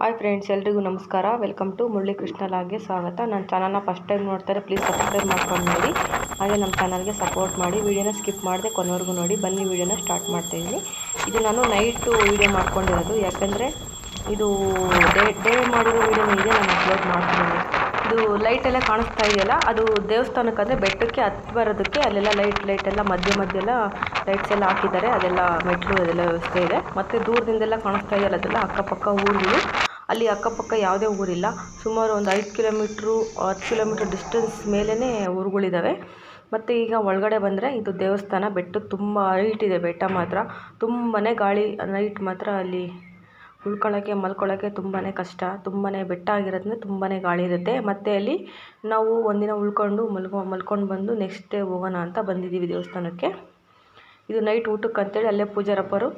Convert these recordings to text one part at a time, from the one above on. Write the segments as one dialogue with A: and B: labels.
A: Hi friends ಎಲ್ರಿಗೂ ನಮಸ್ಕಾರ. Welcome to Murali ಕೃಷ್ಣಲಾಗೆ ಸ್ವಾಗತ. ನನ್ನ ಚಾನಲ್ನ ಫಸ್ಟ್ ಟೈಮ್ ನೋಡ್ತಾರೆ ಪ್ಲೀಸ್ ಸಬ್ಸ್ಕ್ರೈಬ್ ಮಾಡ್ಕೊಂಡು ನೋಡಿ ಹಾಗೆ ನಮ್ಮ ಚಾನಲ್ಗೆ ಸಪೋರ್ಟ್ ಮಾಡಿ ವೀಡಿಯೋನ ಸ್ಕಿಪ್ ಮಾಡದೆ ಕೊನೆವರೆಗೂ ನೋಡಿ, ಬನ್ನಿ ವೀಡಿಯೋನ ಸ್ಟಾರ್ಟ್ ಮಾಡ್ತಾಯಿದ್ದೀನಿ ಇದು ನಾನು ನೈಟು ವೀಡಿಯೋ ಮಾಡ್ಕೊಂಡಿರೋದು. ಯಾಕಂದರೆ ಇದು ಡೇ ಡೇ ಮಾಡಿರೋ ವೀಡಿಯೋನ ಇದೆ ನಾನು ಅಪ್ಲೋಡ್ ಮಾಡ್ತೀನಿ ಇದು ಲೈಟೆಲ್ಲ ಕಾಣಿಸ್ತಾ ಇದೆಯಲ್ಲ, ಅದು ದೇವಸ್ಥಾನಕ್ಕೆ ಅಂದರೆ ಬೆಟ್ಟಕ್ಕೆ ಹತ್ತು ಬರೋದಕ್ಕೆ ಅಲ್ಲೆಲ್ಲ ಲೈಟ್ ಲೈಟ್ ಮಧ್ಯೆ ಮಧ್ಯೆ ಎಲ್ಲ ಲೈಟ್ಸ್ ಎಲ್ಲ ಹಾಕಿದ್ದಾರೆ. ಅದೆಲ್ಲ ಮೆಟ್ಲು ಅದೆಲ್ಲ ವ್ಯವಸ್ಥೆ ಇದೆ. ಮತ್ತು ದೂರದಿಂದೆಲ್ಲ ಕಾಣಿಸ್ತಾ ಇದೆಯಲ್ಲ, ಅದೆಲ್ಲ ಅಕ್ಕಪಕ್ಕ ಊರುಗಳು ಅಲ್ಲಿ ಅಕ್ಕಪಕ್ಕ ಯಾವುದೇ ಊರಿಲ್ಲ. ಸುಮಾರು ಒಂದು ಐದು ಕಿಲೋಮೀಟ್ರು, ಹತ್ತು ಕಿಲೋಮೀಟ್ರ್ ಡಿಸ್ಟೆನ್ಸ್ ಮೇಲೇ ಊರುಗಳಿದ್ದಾವೆ ಮತ್ತು ಈಗ ಒಳಗಡೆ ಬಂದರೆ ಇದು ದೇವಸ್ಥಾನ. ಬೆಟ್ಟಕ್ಕೆ ತುಂಬ ಹೈಟ್ ಇದೆ, ಬೆಟ್ಟ ಮಾತ್ರ. ತುಂಬಾ ಗಾಳಿ ನೈಟ್ ಮಾತ್ರ ಅಲ್ಲಿ ಉಳ್ಕೊಳ್ಳೋಕ್ಕೆ ಮಲ್ಕೊಳ್ಳೋಕ್ಕೆ ತುಂಬಾ ಕಷ್ಟ. ತುಂಬಾ ಬೆಟ್ಟ ಆಗಿರೋದ್ರಿಂದ ತುಂಬಾ ಗಾಳಿ ಇರುತ್ತೆ. ಮತ್ತು ಅಲ್ಲಿ ನಾವು ಒಂದಿನ ಉಳ್ಕೊಂಡು ಮಲ್ಕೊ ಮಲ್ಕೊಂಡು ಬಂದು ನೆಕ್ಸ್ಟ್ ಡೇ ಹೋಗೋಣ ಅಂತ ಬಂದಿದ್ದೀವಿ ದೇವಸ್ಥಾನಕ್ಕೆ. ಇದು ನೈಟ್ ಊಟಕ್ಕೆ ಅಂತೇಳಿ ಅಲ್ಲೇ ಪೂಜಾರಪ್ಪರು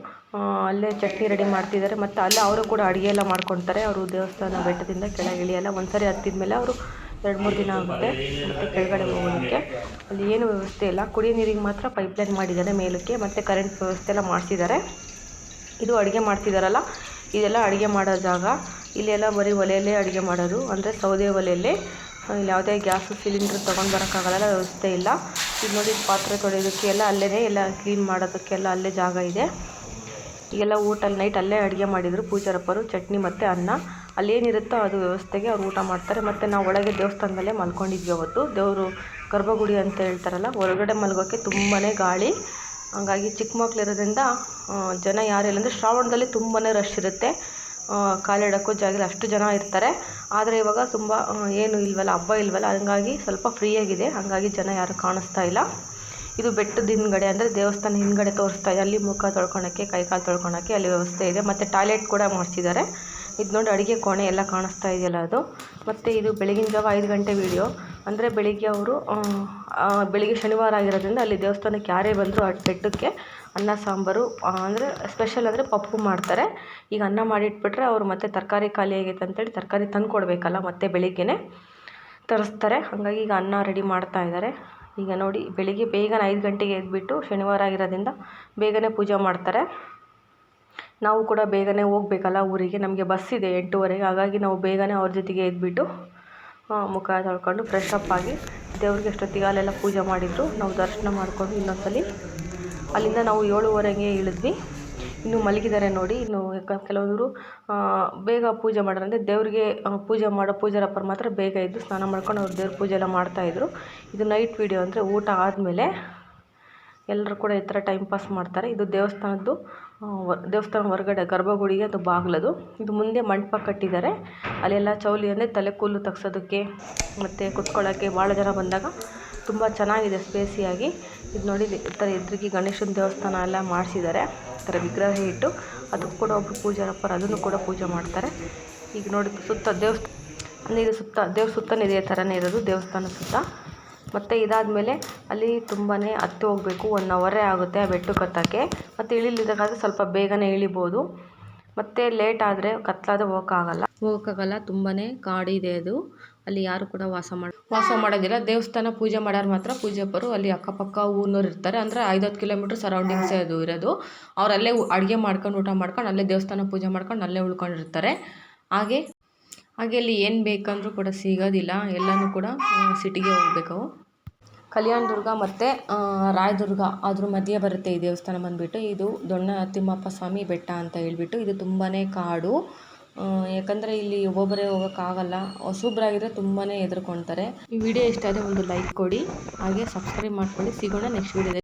A: ಅಲ್ಲೇ ಚಟ್ನಿ ರೆಡಿ ಮಾಡ್ತಿದ್ದಾರೆ. ಮತ್ತು ಅಲ್ಲೇ ಅವರು ಕೂಡ ಅಡುಗೆ ಎಲ್ಲ ಮಾಡ್ಕೊತಾರೆ. ಅವರು ದೇವಸ್ಥಾನ ಬೆಟ್ಟದಿಂದ ಕೆಳಗೆ ಇಳಿಯಲ್ಲ. ಒಂದು ಸರಿ ಹತ್ತಿದ ಮೇಲೆ ಅವರು ಎರಡು ಮೂರು ದಿನ ಆಗುತ್ತೆ. ಮತ್ತು ಕೆಳಗಡೆ ಹೋಗೋದಕ್ಕೆ. ಅಲ್ಲಿ ಏನು ವ್ಯವಸ್ಥೆ ಇಲ್ಲ. ಕುಡಿಯೋ ನೀರಿಗೆ ಮಾತ್ರ ಪೈಪ್ಲೈನ್ ಮಾಡಿದ್ದಾರೆ ಮೇಲಕ್ಕೆ. ಮತ್ತು ಕರೆಂಟ್ ವ್ಯವಸ್ಥೆ ಎಲ್ಲ ಮಾಡಿಸಿದ್ದಾರೆ. ಇದು ಅಡುಗೆ ಮಾಡ್ತಿದ್ದಾರಲ್ಲ. ಇದೆಲ್ಲ ಅಡುಗೆ ಮಾಡೋ ಜಾಗ. ಇಲ್ಲೆಲ್ಲ ಬರೀ ಒಲೆಯಲ್ಲೇ ಅಡುಗೆ ಮಾಡೋದು. ಅಂದರೆ ಸೌದೆ ಒಲೆಯಲ್ಲೇ. ಇಲ್ಲಿ ಯಾವುದೇ ಗ್ಯಾಸು ಸಿಲಿಂಡ್ರ್ ತೊಗೊಂಡು ಬರೋಕ್ಕಾಗಲ್ಲ. ವ್ಯವಸ್ಥೆ ಇಲ್ಲ. ಇದು ನೋಡಿ ಪಾತ್ರೆ ತೊಳೆಯೋದಕ್ಕೆ ಎಲ್ಲ ಅಲ್ಲೇ ಎಲ್ಲ ಕ್ಲೀನ್ ಮಾಡೋದಕ್ಕೆಲ್ಲ ಅಲ್ಲೇ ಜಾಗ ಇದೆ. ಈಗೆಲ್ಲ ಊಟ ನೈಟ್ ಅಲ್ಲೇ ಅಡುಗೆ ಮಾಡಿದರು ಪೂಜಾರಪ್ಪರು, ಚಟ್ನಿ ಮತ್ತು ಅನ್ನ. ಅಲ್ಲೇನಿರುತ್ತೋ ಅದು ವ್ಯವಸ್ಥೆಗೆ ಅವ್ರು ಊಟ ಮಾಡ್ತಾರೆ. ಮತ್ತು ನಾವು ಒಳಗೆ ದೇವಸ್ಥಾನದಲ್ಲೇ ಮಲ್ಕೊಂಡಿದ್ವಿ ಅವತ್ತು. ದೇವರು ಗರ್ಭಗುಡಿ ಅಂತ ಹೇಳ್ತಾರಲ್ಲ, ಹೊರಗಡೆ ಮಲ್ಗೋಕ್ಕೆ ತುಂಬಾ ಗಾಳಿ. ಹಾಗಾಗಿ ಚಿಕ್ಕ ಮಕ್ಕಳಿರೋದ್ರಿಂದ ಜನ ಯಾರಿಲ್ಲ ಅಂದರೆ ಶ್ರಾವಣದಲ್ಲಿ ತುಂಬಾ ರಶ್ ಇರುತ್ತೆ. ಕಾಲಿಡೋಕ್ಕೂ ಜಾಗ ಇಲ್ಲ ಅಷ್ಟು ಜನ ಇರ್ತಾರೆ. ಆದರೆ ಇವಾಗ ತುಂಬ ಏನು ಇಲ್ವಲ್ಲ, ಹಬ್ಬ ಇಲ್ವಲ್ಲ, ಹಂಗಾಗಿ ಸ್ವಲ್ಪ ಫ್ರೀಯಾಗಿದೆ ಹಾಗಾಗಿ ಜನ ಯಾರು ಕಾಣಿಸ್ತಾ ಇಲ್ಲ. ಇದು ಬೆಟ್ಟದ ಹಿಂದ್ಗಡೆ, ಅಂದರೆ ದೇವಸ್ಥಾನ ಹಿಂದ್ಗಡೆ ತೋರಿಸ್ತಾ ಇದೆ. ಅಲ್ಲಿ ಮುಖ ತೊಳ್ಕೊಳಕ್ಕೆ, ಕೈ ಕಾಲು ತೊಳ್ಕೊಳಕ್ಕೆ ಅಲ್ಲಿ ವ್ಯವಸ್ಥೆ ಇದೆ. ಮತ್ತು ಟಾಯ್ಲೆಟ್ ಕೂಡ ಮಾಡಿಸಿದ್ದಾರೆ. ಇದು ನೋಡಿ ಅಡುಗೆ ಕೋಣೆ ಎಲ್ಲ ಕಾಣಿಸ್ತಾ ಇದೆಯಲ್ಲ ಅದು. ಮತ್ತು ಇದು ಬೆಳಗಿನ ಜಾವ ಐದು ಗಂಟೆ ವೀಡಿಯೋ ಅಂದರೆ ಬೆಳಿಗ್ಗೆ ಅವರು ಬೆಳಿಗ್ಗೆ ಶನಿವಾರ ಆಗಿರೋದ್ರಿಂದ ಅಲ್ಲಿ ದೇವಸ್ಥಾನಕ್ಕೆ ಯಾರೇ ಬಂದರೂ ಆ ಬೆಟ್ಟಕ್ಕೆ ಅನ್ನ, ಸಾಂಬಾರು ಅಂದರೆ ಸ್ಪೆಷಲ್ ಅಂದರೆ ಪಪ್ಪು ಮಾಡ್ತಾರೆ. ಈಗ ಅನ್ನ ಮಾಡಿಟ್ಬಿಟ್ರೆ ಅವರು ಮತ್ತೆ ತರಕಾರಿ ಖಾಲಿ ಆಗೈತೆ ಅಂತೇಳಿ ತರಕಾರಿ ತಂದು ಕೊಡಬೇಕಲ್ಲ ಮತ್ತೆ ಬೆಳಿಗ್ಗೆನೇ ತರಿಸ್ತಾರೆ. ಹಾಗಾಗಿ ಈಗ ಅನ್ನ ರೆಡಿ ಮಾಡ್ತಾ ಇದ್ದಾರೆ. ಈಗ ನೋಡಿ, ಬೆಳಿಗ್ಗೆ ಬೇಗನೆ ಐದು ಗಂಟೆಗೆ ಎದ್ದುಬಿಟ್ಟು ಶನಿವಾರ ಆಗಿರೋದ್ರಿಂದ ಬೇಗನೆ ಪೂಜೆ ಮಾಡ್ತಾರೆ. ನಾವು ಕೂಡ ಬೇಗನೆ ಹೋಗ್ಬೇಕಲ್ಲ ಊರಿಗೆ, ನಮಗೆ ಬಸ್ ಇದೆ ಎಂಟೂವರೆಗೆ, ಹಾಗಾಗಿ ನಾವು ಬೇಗನೆ ಅವ್ರ ಜೊತೆಗೆ ಎದ್ಬಿಟ್ಟು ಮುಖ ತೊಳ್ಕೊಂಡು ಫ್ರೆಶ್ ಅಪ್ ಆಗಿ ದೇವ್ರಿಗೆ ಎಷ್ಟೊತ್ತಿಗೆ ಅಲ್ಲೆಲ್ಲ ಪೂಜೆ ಮಾಡಿದರು ನಾವು ದರ್ಶನ ಮಾಡಿಕೊಂಡು ಇನ್ನೊಂದ್ಸಲಿ ಅಲ್ಲಿಂದ ನಾವು ಏಳುವರೆಗೆ ಇಳಿದ್ವಿ. ಇನ್ನು ಮಲಗಿದ್ದಾರೆ ನೋಡಿ, ಇನ್ನು ಕೆಲವರು ಬೇಗ ಪೂಜೆ ಮಾಡೋರಂದರೆ ದೇವ್ರಿಗೆ ಪೂಜೆ ಮಾಡೋ ಪೂಜಾರಪ್ಪರು ಮಾತ್ರ ಬೇಗ ಎದ್ದು ಸ್ನಾನ ಮಾಡ್ಕೊಂಡು ಅವ್ರು ದೇವ್ರ ಪೂಜೆ ಎಲ್ಲ ಮಾಡ್ತಾಯಿದ್ರು ಇದು ನೈಟ್ ವೀಡಿಯೋ ಅಂದರೆ ಊಟ ಆದಮೇಲೆ ಎಲ್ಲರೂ ಕೂಡ ಈ ಥರ ಟೈಮ್ ಪಾಸ್ ಮಾಡ್ತಾರೆ. ಇದು ದೇವಸ್ಥಾನದ್ದು ದೇವಸ್ಥಾನ ಹೊರಗಡೆ, ಗರ್ಭಗುಡಿಗೆ ಅದು ಬಾಗಿಲದು. ಇದು ಮುಂದೆ ಮಂಟಪ ಕಟ್ಟಿದ್ದಾರೆ. ಅಲ್ಲೆಲ್ಲ ಚೌಲಿ ಅಂದರೆ ತಲೆ ಕೂದಲು ತೆಗ್ಸೋದಕ್ಕೆ ಮತ್ತು ಕುತ್ಕೊಳ್ಳೋಕ್ಕೆ ಭಾಳ ಜನ ಬಂದಾಗ ತುಂಬ ಚೆನ್ನಾಗಿದೆ ಸ್ಪೇಸಿಯಾಗಿ. ಇದು ನೋಡಿ, ಈ ಥರ ಎದುರಿಗೆ ಗಣೇಶನ ದೇವಸ್ಥಾನ ಎಲ್ಲ ಮಾಡಿಸಿದ್ದಾರೆ. ಈ ಥರ ವಿಗ್ರಹ ಇಟ್ಟು ಅದಕ್ಕೆ ಕೂಡ ಒಬ್ಬರು ಪೂಜಾರಪ್ಪರು ಅದನ್ನು ಕೂಡ ಪೂಜೆ ಮಾಡ್ತಾರೆ. ಈಗ ನೋಡಿ, ಸುತ್ತ ದೇವಸ್ಥಾನ ಅಂದರೆ ಇದು ಸುತ್ತ, ದೇವ್ರ ಸುತ್ತಲೂ ಇದೇ ಥರನೇ ಇರೋದು, ದೇವಸ್ಥಾನ ಸುತ್ತ. ಮತ್ತು ಇದಾದಮೇಲೆ ಅಲ್ಲಿ ತುಂಬಾ ಹತ್ತಿ ಹೋಗಬೇಕು ಒನ್ ಅವರೇ ಆಗುತ್ತೆ ಆ ಬೆಟ್ಟಕ್ಕೆ ಹತ್ತಕ್ಕೆ ಮತ್ತು ಇಳಿಲಿಕ್ಕಾದ್ರೆ ಸ್ವಲ್ಪ ಬೇಗನೆ ಇಳಿಬೋದು. ಮತ್ತು ಲೇಟ್ ಆದರೆ ಕತ್ಲಾದ ಹೋಗೋಕ್ಕಾಗಲ್ಲ ಹೋಗೋಕ್ಕಾಗಲ್ಲ ತುಂಬಾ ಕಾಡಿದೆ ಅದು. ಅಲ್ಲಿ ಯಾರು ಕೂಡ ವಾಸ ಮಾಡಿ ವಾಸ ಮಾಡೋದಿಲ್ಲ. ದೇವಸ್ಥಾನ ಪೂಜೆ ಮಾಡೋರು ಮಾತ್ರ ಪೂಜಾಪರು ಅಲ್ಲಿ ಅಕ್ಕಪಕ್ಕ ಊರಿನವ್ರು ಇರ್ತಾರೆ. ಅಂದರೆ ಐದತ್ತು ಕಿಲೋಮೀಟ್ರ್ ಸರೌಂಡಿಂಗ್ಸೇ ಅದು ಇರೋದು. ಅವ್ರು ಅಲ್ಲೇ ಅಡುಗೆ ಮಾಡ್ಕೊಂಡು ಊಟ ಮಾಡ್ಕೊಂಡು ಅಲ್ಲೇ ದೇವಸ್ಥಾನ ಪೂಜೆ ಮಾಡ್ಕೊಂಡು ಅಲ್ಲೇ ಉಳ್ಕೊಂಡಿರ್ತಾರೆ. ಹಾಗೆ ಹಾಗೆ ಅಲ್ಲಿ ಏನು ಬೇಕಂದ್ರೂ ಕೂಡ ಸಿಗೋದಿಲ್ಲ. ಎಲ್ಲನೂ ಕೂಡ ಸಿಟಿಗೆ ಹೋಗ್ಬೇಕು. ಕಲ್ಯಾಣ ದುರ್ಗ ಮತ್ತು ರಾಯದುರ್ಗ ಅದ್ರ ಮಧ್ಯೆ ಬರುತ್ತೆ ಈ ದೇವಸ್ಥಾನ ಬಂದುಬಿಟ್ಟು. ಇದು ದೊಣ್ಣ ತಿಮ್ಮಪ್ಪ ಸ್ವಾಮಿ ಬೆಟ್ಟ ಅಂತ ಹೇಳ್ಬಿಟ್ಟು. ಇದು ತುಂಬಾ ಕಾಡು. ಯಾಕಂದರೆ ಇಲ್ಲಿ ಒಬ್ಬೊಬ್ಬರೇ ಹೋಗೋಕ್ಕಾಗಲ್ಲ. ಹೊಸಬ್ರಾಗಿದ್ರೆ ತುಂಬಾ ಹೆದರ್ಕೊಳ್ತಾರೆ ಈ ವಿಡಿಯೋ ಇಷ್ಟ ಆದರೆ ಒಂದು ಲೈಕ್ ಕೊಡಿ. ಹಾಗೆ ಸಬ್ಸ್ಕ್ರೈಬ್ ಮಾಡ್ಕೊಳ್ಳಿ. ಸಿಗೋಣ ನೆಕ್ಸ್ಟ್ ವಿಡಿಯೋದಲ್ಲಿ